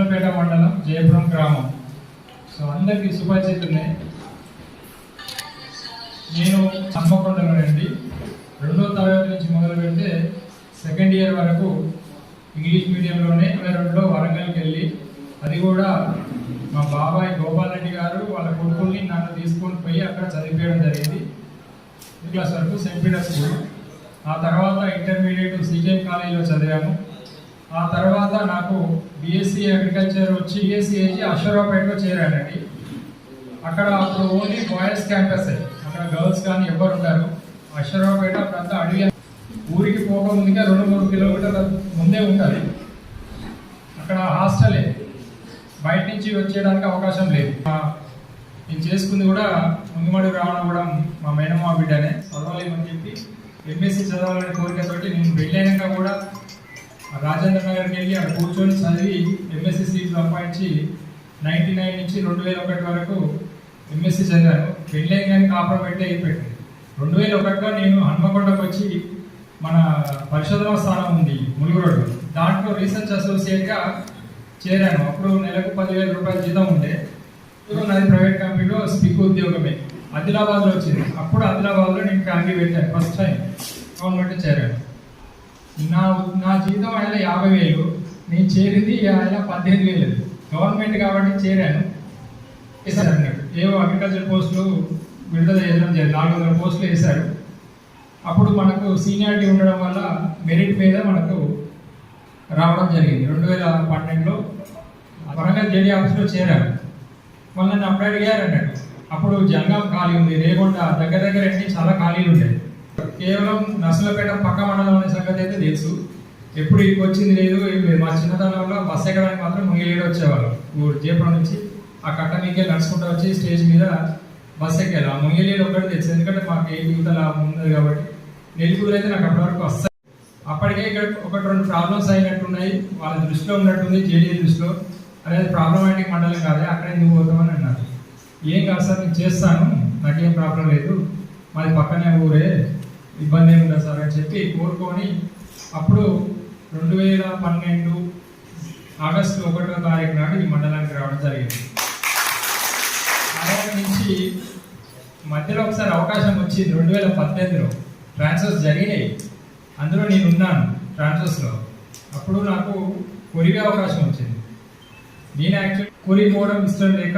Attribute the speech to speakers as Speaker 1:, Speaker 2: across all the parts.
Speaker 1: నర్సలపేట మండలం జయపురం గ్రామం. సో అందరికీ సుపరిచితున్నే నేను హన్మకొండలోనండి రెండో తరగతి నుంచి మొదలు పెడితే సెకండ్ ఇయర్ వరకు ఇంగ్లీష్ మీడియంలోనే ఇరవై రెండులో వరంగల్కి వెళ్ళి అది కూడా మా బాబాయ్ గోపాల్ రెడ్డి గారు వాళ్ళ కొడుకుల్ని నన్ను తీసుకొని పోయి అక్కడ చదివించడం జరిగింది. క్లాస్ వరకు సెంట్ పీటర్ స్కూల్ ఆ తర్వాత ఇంటర్మీడియట్ సీకేఎం కాలేజీలో చదివాము. ఆ తర్వాత నాకు బీఎస్సీ అగ్రికల్చర్ వచ్చి బీఎస్సీ చేసి అశ్వరావుపేటలో చేరానండి. అక్కడ అప్పుడు ఓన్లీ బాయ్స్ క్యాంపస్ అక్కడ గర్ల్స్ కానీ ఎవరు ఉంటారు అశ్వరావుపేట ప్రాంతం అడిగి ఊరికి పోకముందుగా రెండు మూడు కిలోమీటర్ల ముందే ఉంటుంది. అక్కడ హాస్టలే బయట నుంచి వచ్చేయడానికి అవకాశం లేదు. నేను చేసుకుంది కూడా ముందుమడి రావడం కూడా మా మేనమా బిడ్డనే. చదవలేమని చెప్పి ఎంఎస్సీ చదవాలనే కోరికతోటి నేను వెళ్ళాక కూడా రాజేంద్ర నగర్కి వెళ్ళి అక్కడ కూర్చొని చదివి ఎంఎస్సీ సీట్లు సంపాదించి నైంటీ నైన్ నుంచి రెండు వేల ఒకటి వరకు ఎంఎస్సీ చదివాను. పెళ్ళైన కానీ కాపురం పెట్టి అయిపోయింది. రెండు వేల ఒకటిలో నేను హన్మకొండకు వచ్చి మన పరిశోధన స్థానం ఉంది ములుగురోడ్డు దాంట్లో రీసెర్చ్ అసోసియేట్గా చేరాను. అప్పుడు నెలకు పదివేల రూపాయల జీతం ఉండే. ఇప్పుడు నాది ప్రైవేట్ కంపెనీలో స్పీక్ ఉద్యోగమే. ఆదిలాబాద్లో వచ్చింది అప్పుడు ఆదిలాబాద్లో నేను ఫ్యామిలీ పెట్టాను. ఫస్ట్ టైం గవర్నమెంట్ చేరాను. నా నా జీతం యాభై వేలు. నేను చేరింది ఆయన పద్దెనిమిది వేలు. గవర్నమెంట్ కాబట్టి చేరాను. వేశారు అన్నట్టు. ఏవో అగ్రికల్చర్ పోస్టులు విడుదల చేయడం జరిగింది. నాలుగు వందల పోస్టులు వేశారు. అప్పుడు మనకు సీనియారిటీ ఉండడం వల్ల మెరిట్ మీద మనకు రావడం జరిగింది. రెండు వేల పన్నెండులో వరంగల్ జేడీ ఆఫీస్లో చేరారు వాళ్ళు నన్ను అప్పుడు అడిగారు అన్నట్టు. అప్పుడు జంగం ఖాళీ ఉంది. రేగొండ దగ్గర దగ్గర అన్ని చాలా ఖాళీలు ఉండేవి కేవలం నర్సులపేట పక్క మండలం అనే సంగతి అయితే తెలుసు. ఎప్పుడు ఇక్కడికి వచ్చింది లేదు. మా చిన్నతనంలో బస్ ఎక్కడానికి మాత్రం ముంగేడు వచ్చేవాళ్ళం. ఊరు నుంచి ఆ కట్ట మీకే నడుచుకుంటూ వచ్చి స్టేజ్ మీద బస్ ఎక్కాలి ఆ ముంగేడు ఒకటి తెచ్చింది. ఎందుకంటే మాకు ఏ యువతల ఉన్నది కాబట్టి నెల్లూరు అయితే నాకు అప్పటివరకు వస్తాయి అప్పటికే ఇక్కడ ఒకటి రెండు ప్రాబ్లమ్స్ అయినట్టున్నాయి. వాళ్ళ దృష్టిలో ఉన్నట్టుంది జేడీ దృష్టిలో. అనేది ప్రాబ్లమాటిక్ మండలం కాదే అక్కడే నువ్వు పోతామని అన్నారు. ఏం కాదు సార్ నేను చేస్తాను. నాకేం ప్రాబ్లం లేదు. మాది పక్కనే ఊరే. ఇబ్బంది ఏమి ఉండదు సార్ అని చెప్పి కోరుకొని అప్పుడు రెండు వేల పన్నెండు ఆగస్టు ఒకటో తారీఖు నాడు ఈ మండలానికి రావడం జరిగింది. ఆయన నుంచి మధ్యలో ఒకసారి అవకాశం వచ్చింది. రెండు వేల పద్దెనిమిదిలో ట్రాన్స్ఫర్స్ జరిగినాయి. అందులో నేను ఉన్నాను ట్రాన్స్ఫర్స్లో అప్పుడు నాకు కొరిగే అవకాశం వచ్చింది. నేను యాక్చువల్ కొరి పోవడం ఇష్టం లేక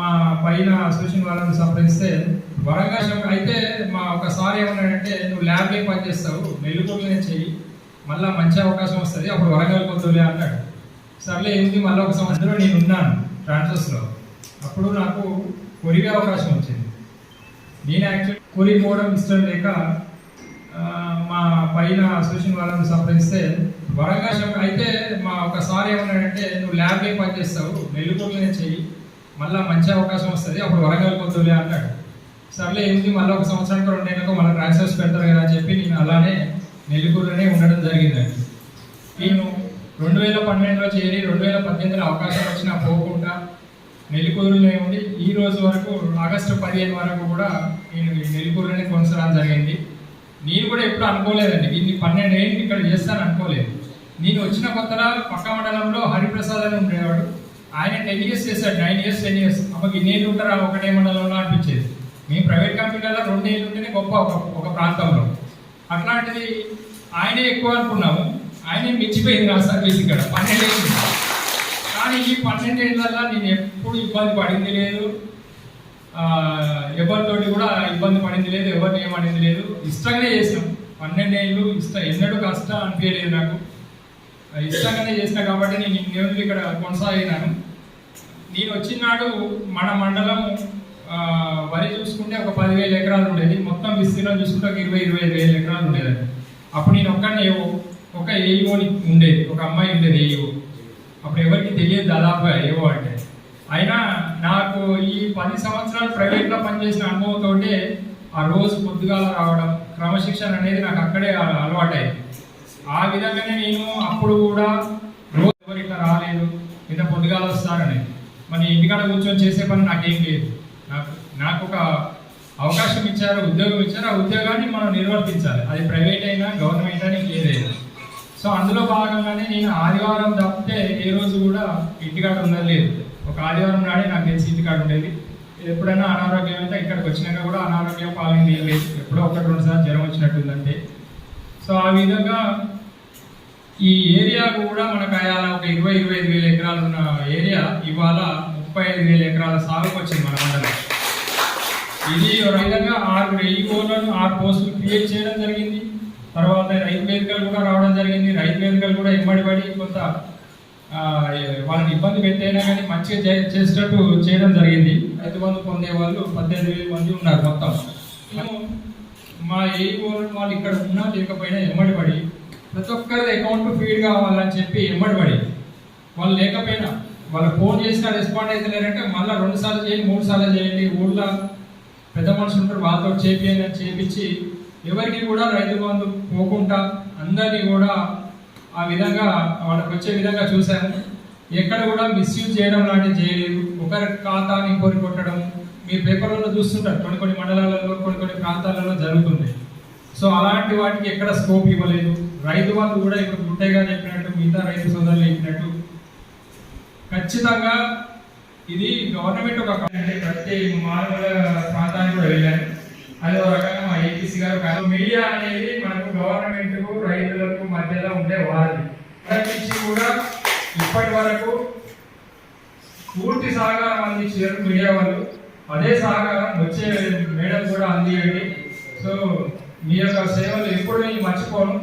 Speaker 1: మా పైన అసోసియేషన్ వాళ్ళని సంప్రదిస్తే వరంగల్ అయితే మా ఒకసారి ఏమన్నాడంటే నువ్వు ల్యాబ్లో పనిచేస్తావు? నెల్లుకోట్లోనే చెయ్యి. మళ్ళీ మంచి అవకాశం వస్తుంది. అప్పుడు వరంగల్ కొద్దులే అన్నాడు సర్లే ఏంటి మళ్ళీ ఒక సంవత్సరం? నేను ఉన్నాను ట్రాన్స్ఫర్స్లో అప్పుడు నాకు కొరిగే అవకాశం వచ్చింది. నేను యాక్చువల్ కొరి పోవడం ఇష్టం లేక మా పైన అసోసియేషన్ వాళ్ళని సంప్రదిస్తే వరంగల్ అయితే మా ఒకసారి ఏమన్నాడంటే నువ్వు ల్యాబ్లో పనిచేస్తావు నెల్లుకోట్లోనే చెయ్యి. మళ్ళీ మంచి అవకాశం వస్తుంది. అప్పుడు వరంగల్ కొద్దులే అన్నాడు సర్లే ఏంటి మళ్ళీ ఒక సంవత్సరానికి రెండేళ్ళకు మళ్ళీ ట్రాన్స్ఫర్స్ పెడతారు కదా అని చెప్పి నేను అలానే నెల్లూరులోనే ఉండడం జరిగిందండి నేను రెండు వేల పన్నెండులో చేరి రెండు వేల పద్దెనిమిదిలో అవకాశం వచ్చినా పోకుండా నెల్లికూరులోనే ఉండి ఈ రోజు వరకు ఆగస్టు పదిహేను వరకు కూడా నేను ఈ కొనసాగడం జరిగింది. నేను కూడా ఎప్పుడు అనుకోలేదండి. ఇన్ని పన్నెండు ఏంటి ఇక్కడ చేస్తాను అనుకోలేదు. నేను వచ్చిన కొత్తలో పక్క మండలంలో హరిప్రసాద్ అని ఉండేవాడు. ఆయన టెన్ ఇయర్స్ చేశాడు నైన్ ఇయర్స్ టెన్ ఇయర్స్. అప్పుడు ఇన్నేళ్ళు ఉంటారా ఒకటే మండలంలో అనిపించేది. మేము ప్రైవేట్ కంపెనీలలో రెండేళ్ళు ఉంటేనే గొప్ప ఒక ప్రాంతంలో. అట్లాంటిది ఆయనే ఎక్కువ అనుకున్నాము. ఆయనే మించిపోయింది నా సర్వీస్ ఇక్కడ. పన్నెండేళ్ళు కానీ ఈ పన్నెండేళ్ళల్లో నేను ఎప్పుడు ఇబ్బంది పడింది లేదు. ఎవరితోటి కూడా ఇబ్బంది పడింది లేదు ఎవరిని ఏమనింది లేదు. ఇష్టంగానే చేసాం పన్నెండేళ్ళు ఇష్టం ఎన్నడూ కష్టం అనిపించలేదు నాకు. ఇష్టంగానే చేసిన కాబట్టి నేను ఇన్ని ఇక్కడ కొనసాగినాను. నేను వచ్చినాడు మన మండలం వరి చూసుకుంటే ఒక పదివేల ఎకరాలు ఉండేది. మొత్తం విస్తీర్ణం చూసుకుంటే ఒక ఇరవై ఇరవై ఐదు వేల ఎకరాలు ఉండేదండి అప్పుడు నేను ఒక్కనే ఒక ఏఈఓని ఉండేది. ఒక అమ్మాయి ఉండేది ఏఈఓ అప్పుడు ఎవరికి తెలియదు దాదాపుగా ఏవో అంటే. అయినా నాకు ఈ పది సంవత్సరాలు ప్రైవేట్లో పనిచేసిన అనుభవంతో ఆ రోజు పొద్దుగాల రావడం క్రమశిక్షణ అనేది నాకు అక్కడే అలవాటైంది. ఆ విధంగానే నేను అప్పుడు కూడా రోజు ఎవరు ఇట్లా రాలేదు. ఇంత పొద్దుగాల వస్తారని మరి ఇంటికాడ కూర్చొని చేసే పని నాకేం లేదు. నాకు నాకు ఒక అవకాశం ఇచ్చారు ఉద్యోగం ఇచ్చారు. ఆ ఉద్యోగాన్ని మనం నిర్వర్తించాలి. అది ప్రైవేట్ అయినా గవర్నమెంట్ అయినా ఏదైనా. సో అందులో భాగంగానే నేను ఆదివారం తప్పితే ఏ రోజు కూడా ఇంటికాడ ఉన్నది లేదు ఒక ఆదివారం నాడే నాకు తెలిసి ఇంటికాడ ఉండేది. ఎప్పుడైనా అనారోగ్యం అయితే ఇక్కడికి వచ్చినాక కూడా అనారోగ్యం పాలైంది ఏం లేదు. ఎప్పుడో ఒకటి రెండు సార్లు జ్వరం వచ్చినట్టుందంటే సో ఆ విధంగా ఈ ఏరియా కూడా మనకు అయాల ఒక ఇరవై ఇరవై ఐదు వేల ఎకరాలు ఉన్న ఏరియా ఇవాళ ముప్పై ఐదు వేల ఎకరాల సాగుకు వచ్చింది మన మండలం ఇది రంగంగా ఆరు వెయ్యి ఈఓలను ఆరు పోస్టులు క్రియేట్ చేయడం జరిగింది. తర్వాత రైతు వేదికలు కూడా రావడం జరిగింది. రైతు వేదికలు కూడా ఇమ్మడి పడి కొంత వాళ్ళని ఇబ్బంది పెట్టైనా కానీ మంచిగా చే- చేసేటట్టు చేయడం జరిగింది. రైతు బంధు పొందే వాళ్ళు పద్దెనిమిది వేల మంది ఉన్నారు మొత్తం. మా ఏ వాళ్ళు ఇక్కడ ఉన్నా లేకపోయినా ఎమ్మడి పడి ప్రతి ఒక్కరి అకౌంట్ ఫీడ్ కావాలని చెప్పి ఎమ్మడి పడి వాళ్ళు లేకపోయినా వాళ్ళు ఫోన్ చేసినా రెస్పాండ్ అయితే లేరంటే మళ్ళీ రెండు సార్లు చేయండి మూడు సార్లు చేయండి. ఊళ్ళో పెద్ద మనుషులు ఉంటారు వాళ్ళతో చేపియండి అని చేపించి ఎవరికి కూడా రైతు బంధు పోకుండా అందరినీ కూడా ఆ విధంగా వాళ్ళకి వచ్చే విధంగా చూశాను ఎక్కడ కూడా మిస్యూజ్ చేయడం లాంటివి చేయలేదు. ఒకరి ఖాతాని ఇంకొకరి కొట్టడం మీరు పేపర్లలో చూస్తుంటారు. కొన్ని కొన్ని మండలాలలో కొన్ని కొన్ని ప్రాంతాలలో జరుగుతుంది సో అలాంటి వాటికి ఎక్కడ స్కోప్ ఇవ్వలేదు. రైతు బంధు కూడా ఇప్పుడు గుట్టేగా చెప్పినట్టు మిగతా రైతు సోదరులు చెప్పినట్టు ఖచ్చితంగా ఇది గవర్నమెంట్ ఒక ప్రతి మానవుల ప్రాంతానికి కూడా వెళ్ళాను అది ఒక రకంగా మా ఏపీసీ గారు కాదు మీడియా అనేది మనకు గవర్నమెంట్ రైతులకు మధ్యలో ఉండే వారి నుంచి కూడా ఇప్పటి వరకు పూర్తి సహకారం అందించారు మీడియా వాళ్ళు. అదే సహకారం వచ్చే మేడం కూడా అందియండి. సో మీ యొక్క సేవలు ఎప్పుడు మర్చిపోను.